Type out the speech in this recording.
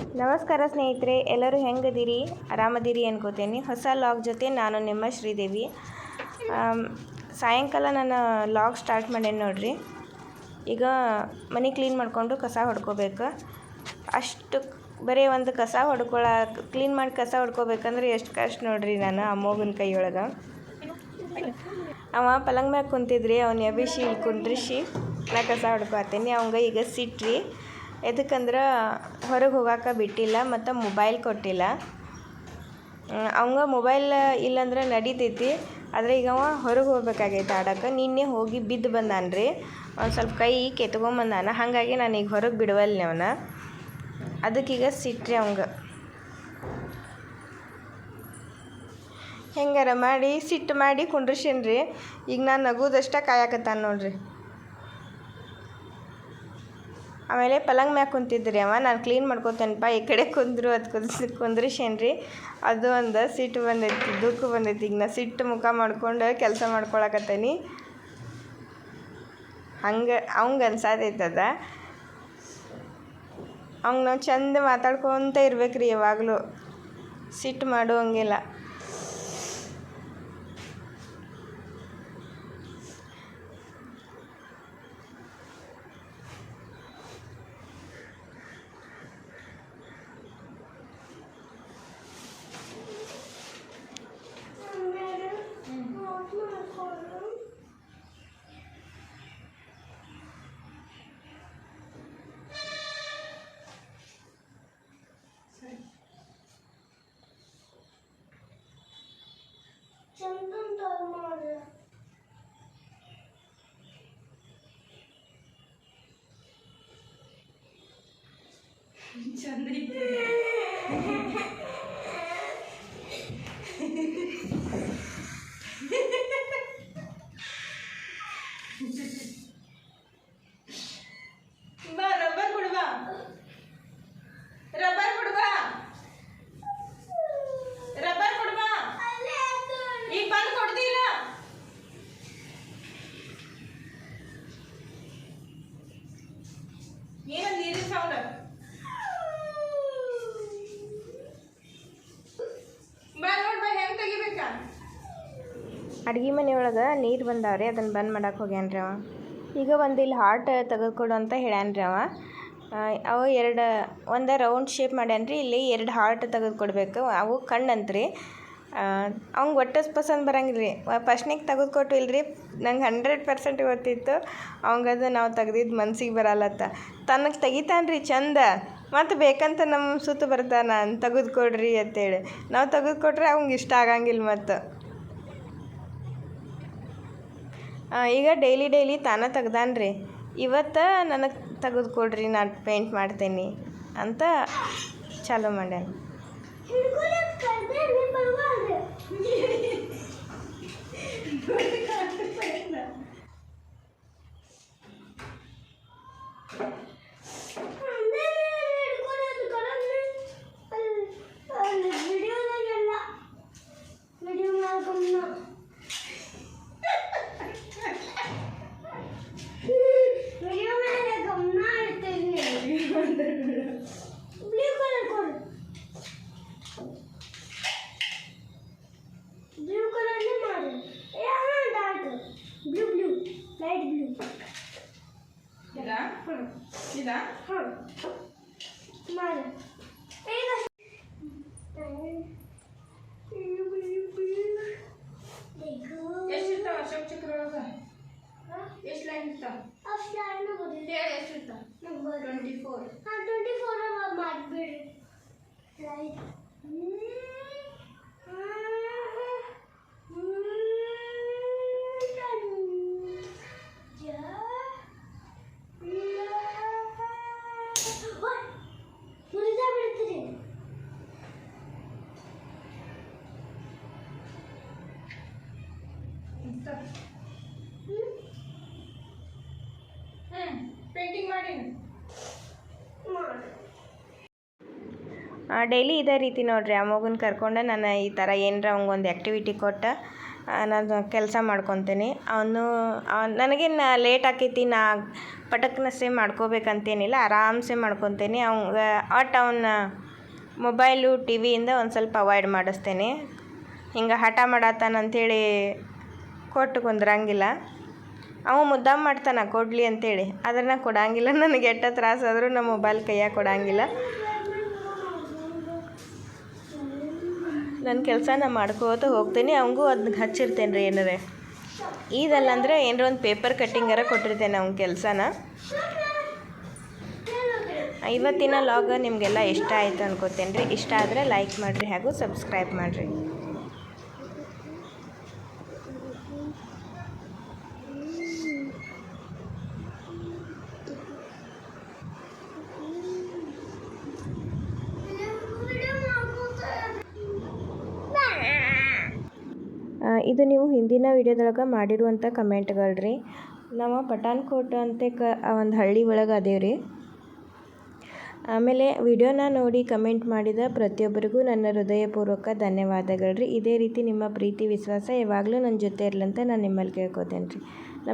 ನಮಸ್ಕಾರ ಸ್ನೇಹಿತರೆ, ಎಲ್ಲರೂ ಹೆಂಗದಿರಿ ಆರಾಮದಿರಿ ಅನ್ಕೋತೀನಿ. ಹೊಸ ಲಾಗ್ ಜೊತೆ ನಾನು ನಿಮ್ಮ ಶ್ರೀದೇವಿ. ಸಾಯಂಕಾಲ ನಾನು ಲಾಗ್ ಸ್ಟಾರ್ಟ್ ಮಾಡೇನಿ ನೋಡ್ರಿ. ಈಗ ಮನೆ ಕ್ಲೀನ್ ಮಾಡಿಕೊಂಡು ಕಸ ಹೊಡ್ಕೋಬೇಕು. ಅಷ್ಟು ಬರೀ ಒಂದು ಕಸ ಹೊಡ್ಕೊಳ, ಕ್ಲೀನ್ ಮಾಡಿ ಕಸ ಹೊಡ್ಕೋಬೇಕಂದ್ರೆ ಎಷ್ಟು ಕಷ್ಟ ನೋಡ್ರಿ ನಾನು ಅಮ್ಮೋಗನ ಕೈಯೊಳಗೆ. ಅವ ಪಲಂಗ್ ಮ್ಯಾಗ ಕುಂತಿದ್ರಿ, ಅವ್ನು ಎಬಿಶಿ ಕುಂದ್ರಿಸಿ ನಾ ಕಸ ಹೊಡ್ಕೊತೀನಿ. ಅವಂಗ ಈಗ ಸಿಟ್ರಿ. ಎದಕ್ಕಂದ್ರೆ ಹೊರಗೆ ಹೋಗಾಕ ಬಿಟ್ಟಿಲ್ಲ ಮತ್ತು ಮೊಬೈಲ್ ಕೊಟ್ಟಿಲ್ಲ. ಅವಂಗ ಮೊಬೈಲ್ ಇಲ್ಲಂದ್ರೆ ನಡಿತೈತಿ. ಆದರೆ ಈಗ ಅವ ಹೊರಗೆ ಹೋಗ್ಬೇಕಾಗೈತೆ ಆಡಕ್ಕೆ ನಿನ್ನೆ ಹೋಗಿ ಬಿದ್ದು ಬಂದಾನ್ರಿ. ಒಂದು ಸ್ವಲ್ಪ ಕೈ ಕೆತ್ಕೊಂಬಂದಾನ ಹಾಗಾಗಿ ನಾನು ಈಗ ಹೊರಗೆ ಬಿಡವಲ್ನೆ ಅವನ. ಅದಕ್ಕೀಗ ಸಿಟ್ರಿ ಅವಂಗ. ಹೆಂಗಾರ ಮಾಡಿ, ಸಿಟ್ಟು ಮಾಡಿ ಕುಂಡ್ರಿಸೇನ್ರಿ ಈಗ ನಾನು ನಗೋದಷ್ಟ ಕಾಯಕತ್ತಾನ ನೋಡ್ರಿ. ಆಮೇಲೆ ಪಲಂಗ್ ಮ್ಯಾಗ ಕುಂತಿದ್ರಿ ಅವ, ನಾನು ಕ್ಲೀನ್ ಮಾಡ್ಕೊತೇನಪ್ಪ ಈ ಕಡೆ ಕುಂದ್ರು, ಅದು ಕುಂದ್ರಿ ಕುಂದ್ರಿಸೇನ್ರಿ ಅದು ಒಂದು ಸಿಟ್ಟು ಬಂದೈತಿ ದುಃಖ ಬಂದೈತಿ. ಈಗ ನಾ ಸಿಟ್ಟು ಮುಖ ಮಾಡ್ಕೊಂಡು ಕೆಲಸ ಮಾಡ್ಕೊಳಕತ್ತೀನಿ. ಹಂಗೆ, ಅವಂಗೆ ಅನ್ಸಾದೈತದ ಅವ್ಗೆ ನಾವು ಚಂದ ಮಾತಾಡ್ಕೊತ ರೀ ಯಾವಾಗಲೂ. ಸಿಟ್ಟು ಮಾಡುವಂಗಿಲ್ಲ. சந்தைக்கு ಅಡ್ಗೆ ಮನೆಯೊಳಗೆ ನೀರು ಬಂದಾವ್ರಿ ಅದನ್ನು ಬಂದ್ ಮಾಡಕ್ಕೆ ಹೋಗ್ಯಾನ್ರಿ ಅವ. ಈಗ ಒಂದು ಇಲ್ಲಿ ಹಾರ್ಟ್ ತೆಗೆದುಕೊಡು ಅಂತ ಹೇಳ್ಯಾನ್ರಿ ಅವ. ಅವು ಎರಡು, ಒಂದು ರೌಂಡ್ ಶೇಪ್ ಮಾಡ್ಯಾನ್ರಿ, ಇಲ್ಲಿ ಎರಡು ಹಾರ್ಟ್ ತೆಗೆದುಕೊಡ್ಬೇಕು. ಅವು ಕಣ್ಣಂತ್ರಿ ಅವ್ಗೆ ಒಟ್ಟು ಪಸಂದ್ ಬರಂಗಿಲ್ಲ ರೀ ಫಸ್ಟ್ನಿಗೆ ತೆಗೆದು ಕೊಟ್ಟಿಲ್ರಿ ನಂಗೆ ಹಂಡ್ರೆಡ್ ಪರ್ಸೆಂಟ್ ಗೊತ್ತಿತ್ತು ಅವಂಗದು ನಾವು ತೆಗ್ದಿದ್ದು ಮನ್ಸಿಗೆ ಬರಲ್ಲತ್ತ ತನಗೆ ತೆಗಿತಾನ್ರಿ ಚಂದ, ಮತ್ತು ಬೇಕಂತ ನಮ್ಮ ಸುತ್ತ ಬರ್ತಾನ ತೆಗೆದು ಕೊಡ್ರಿ ಅಂತೇಳಿ. ನಾವು ತೆಗೆದು ಕೊಟ್ರೆ ಅವ್ಗೆ ಇಷ್ಟ ಆಗಂಗಿಲ್ಲ ಮತ್ತು ಆ, ಈಗ ಡೈಲಿ ಡೈಲಿ ತಾನ ರೀ ಇವತ್ತು ನನಗೆ ತೆಗೆದು ಕೊಡ್ರಿ, ನಾನು ಪೇಂಟ್ ಮಾಡ್ತೇನೆ ಅಂತ ಚಾಲೂ ಮಾಡ್ಯಾನ. ಬ್ಲೂ ಇದಾ ಹಾಂ ಮಾಡು ಈಗ ಎಷ್ಟು ಇರ್ತಾವ ಅಶೋಕ್ ಚಕ್ರ ಒಳಗೆ ಎಷ್ಟು ಲೈನ್ ಇರ್ತಾವ ಹೇಳಿ ಎಷ್ಟು ಇರ್ತಾವ twenty four twenty four ಮಾಡಿಬಿಡ್ರಿ right daily ಇದೇ ರೀತಿ ನೋಡ್ರಿ. ಆ ಮಗುನ ಕರ್ಕೊಂಡು ನಾನು ಈ ಥರ ಏನರ ಅವಂಗೊಂದು ಆ್ಯಕ್ಟಿವಿಟಿ ಕೊಟ್ಟು ನಾನು ಕೆಲಸ ಮಾಡ್ಕೊತೀನಿ. ಅವನು ನನಗೇನು ಲೇಟ್ ಆಕೈತಿ, ನಾ ಪಟಕ್ನಸೆ ಮಾಡ್ಕೋಬೇಕಂತೇನಿಲ್ಲ, ಆರಾಮ್ಸೆ ಮಾಡ್ಕೊತೀನಿ. ಅವಂಗೆ ಒಟ್ಟು ಅವನ ಮೊಬೈಲು ಟಿ ವಿಯಿಂದ ಒಂದು ಸ್ವಲ್ಪ ಅವಾಯ್ಡ್ ಮಾಡಿಸ್ತೇನೆ. ಹಿಂಗೆ ಹಠ ಮಾಡತ್ತಾನ ಅಂಥೇಳಿ ಕೊಟ್ಟು ಕುಂದ್ರಂಗಿಲ್ಲ ಅವ ಮುದ್ದಾಮ್ ಮಾಡ್ತಾನೆ, ಕೊಡಲಿ ಅಂತೇಳಿ. ಆದ್ರೆ ನಾ ಕೊಡಂಗಿಲ್ಲ, ನನಗೆ ಎಟ್ಟ ತ್ರಾಸಾದರೂ ನಮ್ಮ ಮೊಬೈಲ್ ಕೈಯಾಗ ಕೊಡಂಗಿಲ್ಲ. ನನ್ನ ಕೆಲಸನ ಮಾಡ್ಕೋತ ಹೋಗ್ತೀನಿ, ಅವಂಗೂ ಅದನ್ನ ಹಚ್ಚಿರ್ತೇನೆ ರೀ ಏನಾರೆ. ಈದಲ್ಲ ಅಂದರೆ ಏನರ ಒಂದು ಪೇಪರ್ ಕಟ್ಟಿಂಗಾರ ಕೊಟ್ಟಿರ್ತೇನೆ ಅವ್ನ ಕೆಲಸನ. ಇವತ್ತಿನ ಲಾಗ ನಿಮಗೆಲ್ಲ ಇಷ್ಟ ಆಯಿತು ಅನ್ಕೋತೇನೆ ರೀ ಇಷ್ಟ ಆದರೆ ಲೈಕ್ ಮಾಡಿರಿ ಹಾಗೂ ಸಬ್ಸ್ಕ್ರೈಬ್ ಮಾಡಿರಿ ಆ, ಇದು ನೀವು ಹಿಂದಿನ ವಿಡಿಯೋದೊಳಗೆ ಮಾಡಿರುವಂಥ ಕಮೆಂಟ್ಗಳು ರೀ. ನಾವು ಪಠಾಣ್ಕೋಟ್ ಅಂತ ಕ ಒಂದು ಹಳ್ಳಿ ಒಳಗೆ ಅದೇವು ರೀ ಆಮೇಲೆ ವಿಡಿಯೋನ ನೋಡಿ ಕಮೆಂಟ್ ಮಾಡಿದ ಪ್ರತಿಯೊಬ್ಬರಿಗೂ ನನ್ನ ಹೃದಯಪೂರ್ವಕ ಧನ್ಯವಾದಗಳು ರೀ. ಇದೇ ರೀತಿ ನಿಮ್ಮ ಪ್ರೀತಿ, ವಿಶ್ವಾಸ ಯಾವಾಗಲೂ ನನ್ನ ಜೊತೆ ಇರಲಂತ ನಾನು ನಿಮ್ಮಲ್ಲಿ ಕೇಳ್ಕೊತೇನೆ ರೀ